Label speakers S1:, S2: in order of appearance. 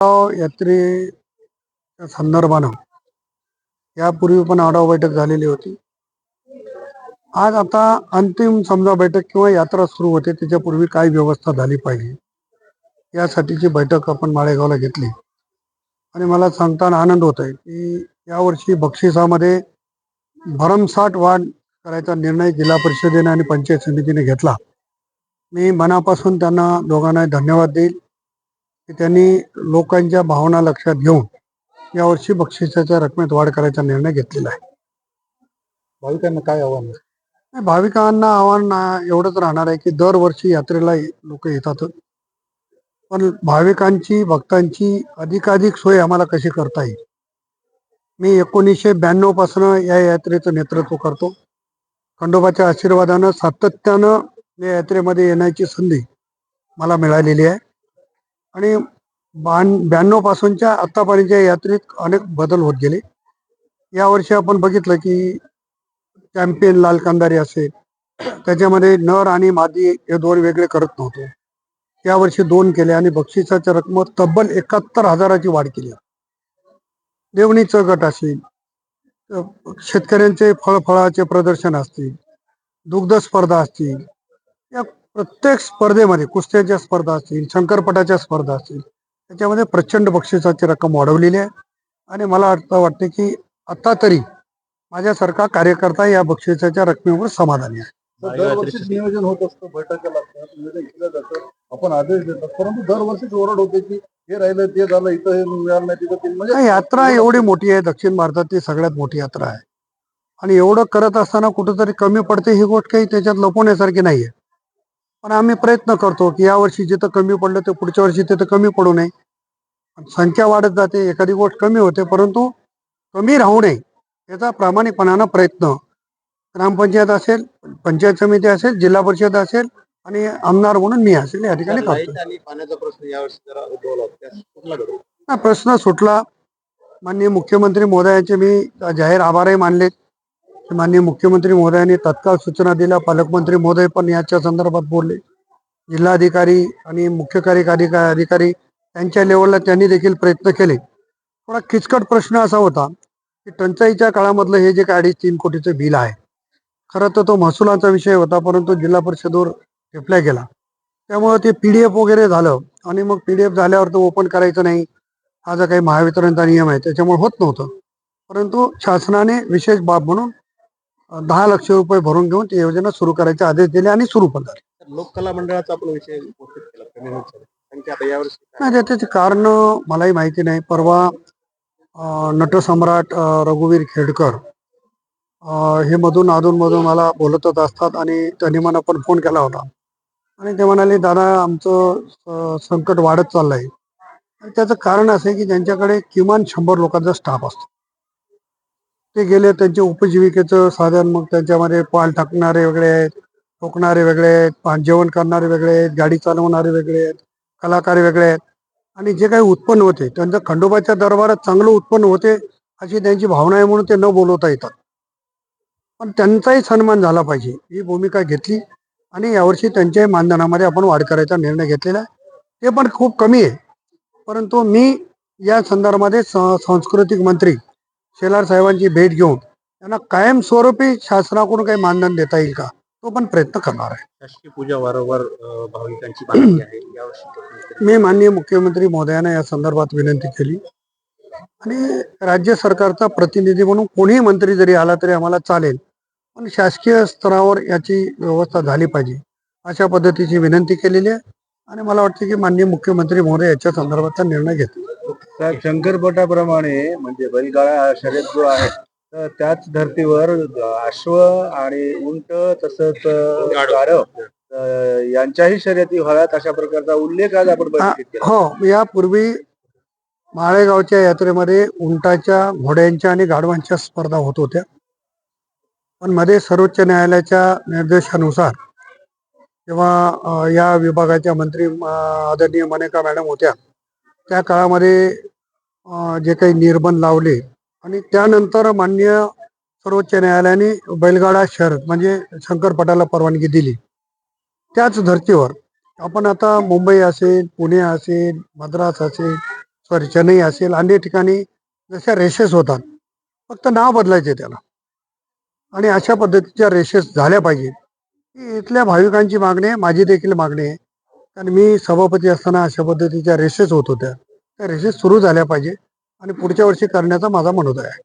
S1: यात्रेच्या संदर्भानं यापूर्वी पण आढावा बैठक झालेली होती. आज आता अंतिम समजा बैठक किंवा यात्रा सुरू होते त्याच्यापूर्वी काय व्यवस्था झाली पाहिजे? यासाठीची बैठक आपण माळेगावला घेतली. आणि मला सांगताना आनंद होत आहे की यावर्षी बक्षिसामध्ये भरमसाठ वाढ करायचा निर्णय जिल्हा परिषदेने आणि पंचायत समितीने घेतला. मी मनापासून त्यांना दोघांना धन्यवाद देईल. की त्यांनी लोकांच्या भावना लक्षात घेऊन यावर्षी बक्षिसाच्या रकमेत वाढ करायचा निर्णय घेतलेला आहे.
S2: भाविकांना काय आव्हान
S1: नाही, भाविकांना आव्हान एवढंच राहणार आहे की दरवर्षी यात्रेला लोक येतात. पण भाविकांची भक्तांची अधिकाधिक सोय आम्हाला कशी करता येईल? मी एकोणीसशे ब्याण्णव पासनं या यात्रेचं नेतृत्व करतो. खंडोबाच्या आशीर्वादानं सातत्यानं या यात्रेमध्ये येण्याची संधी मला मिळालेली आहे. आणि बाण ब्याण्णव पासूनच्या आत्तापर्यंतच्या यात्रेत अनेक बदल होत गेले. यावर्षी आपण बघितलं की चॅम्पियन लाल कांदारी असेल त्याच्यामध्ये नर आणि मादी हे दोन वेगळे करत नव्हतो. यावर्षी दोन केले आणि बक्षिसाच्या रकम तब्बल एकाहत्तर हजाराची वाढ केली. देवणीचं गट असेल शेतकऱ्यांचे फळफळाचे प्रदर्शन असतील दुग्ध स्पर्धा असतील प्रत्येक स्पर्धेमध्ये कुस्त्याच्या स्पर्धा असतील शंकरपटाच्या स्पर्धा असतील त्याच्यामध्ये प्रचंड बक्षिसाची रक्कम वाढवलेली आहे. आणि मला आता वाटते की आता तरी माझ्यासारखा कार्यकर्ता या बक्षिसाच्या रकमेवर समाधानी आहे.
S2: दरवर्षीच नियोजन होत असतं बैठका लागतात नियोजन केलं जातं आपण आदेश देतात परंतु दरवर्षीच ओरड होते की हे राहिलं ते झालं इथं हे मिळालं नाही तिथं ते म्हणजे
S1: ही यात्रा एवढी मोठी आहे दक्षिण भारतातली सगळ्यात मोठी यात्रा आहे. आणि एवढं करत असताना कुठेतरी कमी पडते ही गोष्ट काही त्याच्यात लपवण्यासारखी नाहीये. पण आम्ही प्रयत्न करतो की यावर्षी जिथं कमी पडलं ते पुढच्या वर्षी तिथं कमी पडू नये. संख्या वाढत जाते एखादी गोष्ट कमी होते परंतु कमी राहू नये याचा प्रामाणिकपणानं प्रयत्न. ग्रामपंचायत असेल पंचायत समिती असेल जिल्हा परिषद असेल आणि आमदार म्हणून मी असेल या ठिकाणी करतो
S2: प्रश्न
S1: सुटला. माननीय मुख्यमंत्री महोदयांचे मी जाहीर आभारही मानले माननीय मुख्यमंत्री महोदयांनी तत्काळ सूचना दिल्या. पालकमंत्री महोदय पण याच्या संदर्भात बोलले. जिल्हाधिकारी आणि मुख्य कार्यकारी अधिकारी त्यांच्या लेवलला त्यांनी देखील प्रयत्न केले. थोडा किचकट प्रश्न असा होता की टंचाईच्या काळामधलं हे जे काय अडीच तीन कोटीचं बिल आहे खरं तर तो महसुलाचा विषय होता परंतु जिल्हा परिषदवर रिप्लाय गेला. त्यामुळं ते पी डी एफ वगैरे झालं आणि मग पी डी एफ झाल्यावर तो ओपन करायचं नाही. हा जो काही महावितरणचा नियम आहे त्याच्यामुळे होत नव्हतं. परंतु शासनाने विशेष बाब म्हणून दहा लक्ष रुपये भरून घेऊन ती योजना सुरू करायचे आदेश दिले आणि सुरू पण झाले
S2: लोककला मंडळाचा आपण विषय उपस्थित केला कमी होत चालला. संख्या आता यावर्षी काय?
S1: नाही त्याचे कारण मलाही माहिती नाही परवा अं, नटसम्राट अं, रघुवीर खेडकर अं, हे मधून अधून मधून मला बोलतच असतात आणि त्यांनी मला पण फोन केला होता आणि ते म्हणाले दादा आमचं अं, संकट वाढत चाललंय आणि त्याचं कारण असं आहे की त्यांच्याकडे किमान शंभर लोकांचा स्टाफ असतो ते गेले त्यांचे उपजीविकेचं साधन मग त्यांच्यामध्ये पाल टाकणारे वेगळे आहेत ठोकणारे वेगळे आहेत जेवण करणारे वेगळे आहेत गाडी चालवणारे वेगळे आहेत कलाकार वेगळे आहेत. आणि जे काही उत्पन्न होते त्यांचं खंडोबाच्या दरबारात चांगलं उत्पन्न होते अशी त्यांची भावना आहे म्हणून ते न बोलवता येतात. पण त्यांचाही सन्मान झाला पाहिजे ही भूमिका घेतली. आणि यावर्षी त्यांच्याही मानधनामध्ये आपण वाढ करायचा निर्णय घेतलेला आहे. ते पण खूप कमी आहे. परंतु मी या संदर्भामध्ये स- सांस्कृतिक मंत्री शेलार साहेबांची भेट घेऊन त्यांना कायमस्वरूपी शासनाकडून काही मानधन देता येईल का? तो पण प्रयत्न करणार आहे.
S2: शासकीय पूजा वारंवार अं, भाविकांची मागणी आहे यावर्षी तो-
S1: मी माननीय मुख्यमंत्री महोदयांना या संदर्भात विनंती केली. आणि राज्य सरकारचा प्रतिनिधी म्हणून कोणीही मंत्री जरी आला तरी आम्हाला चालेल पण शासकीय स्तरावर याची व्यवस्था झाली पाहिजे अशा पद्धतीची विनंती केलेली आहे. आणि मला वाटतं की माननीय मुख्यमंत्री महोदय याच्या संदर्भातचा निर्णय घेतील.
S2: त्या शंकरपटाप्रमाणे म्हणजे बैलगाडा शर्यत जो आहे तर त्याच धर्तीवर अश्व आणि उंट तसंच गाढव. अं, यांच्याही शर्यती व्हाव्यात अशा प्रकारचा उल्लेख आज आपण बैठकीत केला.
S1: हो यापूर्वी माळेगावच्या यात्रेमध्ये उंटाच्या घोड्यांच्या आणि गाढवांच्या स्पर्धा होत होत्या. पण मध्ये सर्वोच्च न्यायालयाच्या निर्देशानुसार जेव्हा अ, या विभागाच्या मंत्री अ, आदरणीय मनेका मॅडम होत्या त्या काळामध्ये जे काही निर्बंध लावले आणि त्यानंतर मान्य सर्वोच्च न्यायालयाने बैलगाडा शहर म्हणजे शंकरपटाला परवानगी दिली. त्याच धर्तीवर आपण आता मुंबई असेल पुणे असेल मद्रास असेल सॉरी चेन्नई असेल अन्य ठिकाणी जशा रेसेस होतात फक्त नाव बदलायचे त्याला. आणि अशा पद्धतीच्या रेसेस झाल्या पाहिजेत. ही इथल्या भाविकांची मागणी आहे माझी देखील मागणी आहे. कारण मी सभापती असताना अशा पद्धतीच्या रेसेस होत होत्या. त्या रेसेस सुरू झाल्या पाहिजे. आणि पुढच्या वर्षी करण्याचा माझा मनोदय आहे.